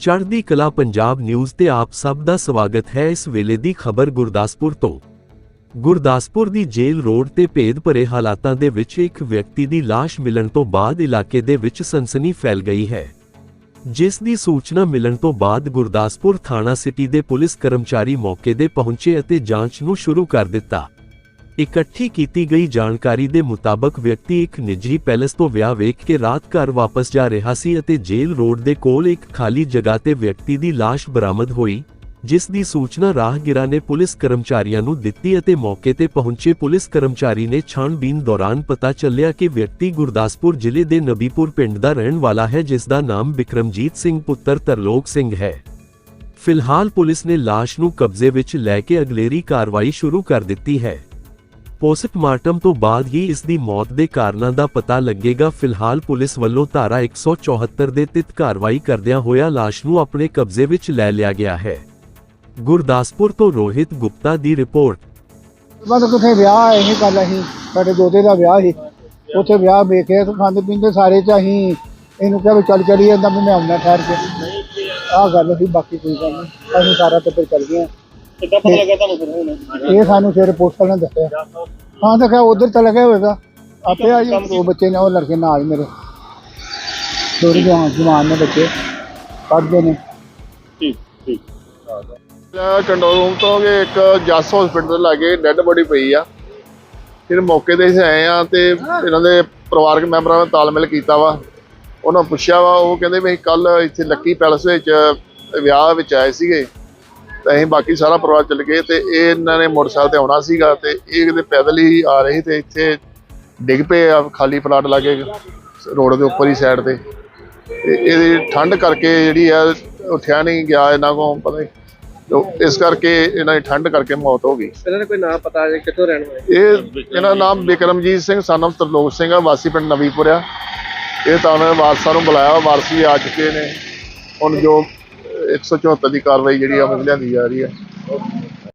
ਚੜ੍ਹਦੀ ਕਲਾ ਪੰਜਾਬ ਨਿਊਜ਼ ਤੇ ਆਪ ਸਭ ਦਾ ਸਵਾਗਤ ਹੈ ਇਸ ਵੇਲੇ ਦੀ ਖਬਰ ਗੁਰਦਾਸਪੁਰ ਤੋਂ। ਗੁਰਦਾਸਪੁਰ ਦੀ ਜੇਲ੍ਹ ਰੋਡ ਤੇ ਭੇਦ ਭਰੇ ਹਾਲਾਤਾਂ ਦੇ ਵਿੱਚ ਇੱਕ ਵਿਅਕਤੀ ਦੀ ਲਾਸ਼ ਮਿਲਣ ਤੋਂ ਬਾਅਦ ਇਲਾਕੇ ਦੇ ਵਿੱਚ ਸਨਸਨੀ ਫੈਲ ਗਈ ਹੈ। ਜਿਸ ਦੀ ਸੂਚਨਾ ਮਿਲਣ ਤੋਂ ਬਾਅਦ ਗੁਰਦਾਸਪੁਰ ਥਾਣਾ ਸਿਟੀ ਦੇ ਪੁਲਿਸ ਕਰਮਚਾਰੀ ਮੌਕੇ ਦੇ ਪਹੁੰਚੇ ਅਤੇ ਜਾਂਚ ਨੂੰ ਸ਼ੁਰੂ ਕਰ ਦਿੱਤਾ। ਇਕੱਠੀ ਕੀਤੀ ਗਈ ਜਾਣਕਾਰੀ ਦੇ ਮੁਤਾਬਕ ਵਿਅਕਤੀ ਇੱਕ ਨਿੱਜੀ ਪੈਲੇਸ ਤੋਂ ਵਿਆਹ ਵੇਖ ਕੇ ਰਾਤ ਘਰ ਵਾਪਸ ਜਾ ਰਿਹਾ ਸੀ ਅਤੇ ਜੇਲ੍ਹ ਰੋਡ ਦੇ ਕੋਲ ਇੱਕ ਖਾਲੀ ਜਗ੍ਹਾ ਤੇ ਵਿਅਕਤੀ ਦੀ ਲਾਸ਼ ਬਰਾਮਦ ਹੋਈ, ਜਿਸ ਦੀ ਸੂਚਨਾ ਰਾਹਗੀਰਾਂ ਨੇ ਪੁਲਿਸ ਕਰਮਚਾਰੀਆਂ ਨੂੰ ਦਿੱਤੀ ਅਤੇ ਮੌਕੇ ਤੇ ਪਹੁੰਚੇ ਪੁਲਿਸ ਕਰਮਚਾਰੀ ਨੇ ਛਾਣਬੀਨ ਦੌਰਾਨ ਪਤਾ ਚੱਲਿਆ ਕਿ ਵਿਅਕਤੀ ਗੁਰਦਾਸਪੁਰ ਜ਼ਿਲ੍ਹੇ ਦੇ ਨਬੀਪੁਰ ਪਿੰਡ ਦਾ ਰਹਿਣ ਵਾਲਾ ਹੈ, ਜਿਸ ਦਾ ਨਾਮ ਬਿਕਰਮਜੀਤ ਸਿੰਘ ਪੁੱਤਰ ਤਰਲੋਕ ਸਿੰਘ ਹੈ। ਫਿਲਹਾਲ ਪੁਲਿਸ ਨੇ ਲਾਸ਼ ਨੂੰ ਕਬਜ਼ੇ ਵਿੱਚ ਲੈ ਕੇ ਅਗਲੇਰੀ ਕਾਰਵਾਈ ਸ਼ੁਰੂ ਕਰ ਦਿੱਤੀ ਹੈ। ਪੋਸਟਮਾਰਟਮ ਤੋਂ ਬਾਅਦ ਹੀ ਇਸ ਦੀ ਮੌਤ ਦੇ ਕਾਰਨਾਂ ਦਾ ਪਤਾ ਲੱਗੇਗਾ। ਫਿਲਹਾਲ ਪੁਲਿਸ ਵੱਲੋਂ ਧਾਰਾ 174 ਦੇ ਤਹਿਤ ਕਾਰਵਾਈ ਕਰਦਿਆਂ ਹੋਇਆ ਲਾਸ਼ ਨੂੰ ਆਪਣੇ ਕਬਜ਼ੇ ਵਿੱਚ ਲੈ ਲਿਆ ਗਿਆ ਹੈ। ਗੁਰਦਾਸਪੁਰ ਤੋਂ ਰੋਹਿਤ ਗੁਪਤਾ ਦੀ ਰਿਪੋਰਟ। ਬਸ ਕਿਥੇ ਵਿਆਹ ਇਹ ਗੱਲ ਅਸੀਂ ਸਾਡੇ ਦੋਤੇ ਦਾ ਵਿਆਹ ਸੀ। ਉੱਥੇ ਵਿਆਹ ਵੇਖੇ ਤੇ ਖਾਂਦੇ ਪੀਂਦੇ ਸਾਰੇ ਚ ਅਸੀਂ ਇਹਨੂੰ ਕਿਹਾ ਵੀ ਚੱਲ ਚਲੀ ਜਾਂਦਾ ਮੈਂ ਆਉਣਾ ਠਹਿਰ ਕੇ। ਆਹ ਗੱਲ ਸੀ, ਬਾਕੀ ਕੋਈ ਗੱਲ ਨਹੀਂ। ਅਸੀਂ ਸਾਰਾ ਟੱਬਰ ਚੱਲ ਗਏ ਕਿੱਦਾਂ ਪਤਾ ਲੱਗਾ ਤੁਹਾਨੂੰ ਫਿਰ ਹੁਣ? ਇਹ ਸਾਨੂੰ ਸਵੇਰੇ ਪੋਸਟਲ ਨੇ ਦੱਸਿਆ। ਹਾਂ ਤਾਂ ਕਿਹਾ ਉਧਰ ਚਲਾ ਗਿਆ ਹੋਵੇਗਾ। ਆਪੇ ਆ ਜੀ ਦੋ ਬੱਚੇ ਨੇ ਉਹ ਲੜਕੇ ਨਾਲ ਮੇਰੇ। ਦੋਰੀ ਜਵਾਨ ਜਵਾਨ ਨੇ ਬੱਚੇ। ਪੜ੍ਹਦੇ ਨੇ। ਠੀਕ ਠੀਕ। ਕੰਟਰੋਲ ਰੂਮ ਤੋਂ ਕਿ ਇੱਕ ਜਸ ਹਸਪੀਟਲ ਲਾਗੇ ਡੈੱਡ ਬੋਡੀ ਪਈ ਆ। ਫਿਰ ਮੌਕੇ ਤੇ ਅਸੀਂ ਆਏ ਆ ਤੇ ਇਹਨਾਂ ਦੇ ਪਰਿਵਾਰਕ ਮੈਂਬਰਾਂ ਨਾਲ ਤਾਲਮੇਲ ਕੀਤਾ ਵਾ। ਉਹਨਾਂ ਪੁੱਛਿਆ ਵਾ ਉਹ ਕਹਿੰਦੇ ਵੀ ਕੱਲ ਇੱਥੇ ਲੱਕੀ ਪੈਲਸ ਵਿੱਚ ਵਿਆਹ ਵਿੱਚ ਆਏ ਸੀਗੇ। ਤੇ ਅਸੀਂ ਬਾਕੀ ਸਾਰਾ ਪਰਿਵਾਰ ਚੱਲ ਗਏ ਤੇ ਇਹ ਇਹਨਾਂ ਨੇ ਮੋਟਰਸਾਈਕਲ ਤੇ ਆਉਣਾ ਸੀਗਾ ਤੇ ਇਹ ਕਿਤੇ ਪੈਦਲ ਹੀ ਆ ਰਹੀ ਤੇ ਇੱਥੇ ਡਿੱਗ ਪਏ ਆ ਖਾਲੀ ਪਲਾਟ ਲਾਗੇ ਰੋਡ ਦੇ ਉੱਪਰ ਹੀ ਸਾਈਡ ਤੇ। ਤੇ ਇਹਦੀ ਠੰਡ ਕਰਕੇ ਜਿਹੜੀ ਆ ਉੱਠਿਆ ਨਹੀਂ ਗਿਆ ਇਹਨਾਂ ਕੋਲ ਪਤਾ ਨਹੀਂ ਤੋ ਇਸ ਕਰਕੇ ਇਹਨਾਂ ਦੀ ਠੰਡ ਕਰਕੇ ਮੌਤ ਹੋ ਗਈ। ਇਹਨਾਂ ਨੇ ਕੋਈ ਨਾਮ ਪਤਾ ਜੇ ਕਿੱਥੋਂ ਰਹਿਣ ਵਾਲੇ? ਇਹ ਇਹਨਾਂ ਦਾ ਨਾਮ ਬਿਕਰਮਜੀਤ ਸਿੰਘ ਸਨਮ ਤਰਲੋਕ ਸਿੰਘ ਆ ਵਾਸੀ ਪਿੰਡ ਨਵੀਪੁਰ ਆ। ਇਹ ਤਾਂ ਉਹਨਾਂ ਨੇ ਵਾਰਸਾਂ ਨੂੰ ਬੁਲਾਇਆ ਵਾਰਸ ਆ ਚੁੱਕੇ ਨੇ। ਹੁਣ ਜੋ 174 ਦੀ ਕਾਰਵਾਈ ਜਿਹੜੀ ਆ ਉਹ ਲਿਆਂਦੀ ਜਾ ਰਹੀ ਹੈ।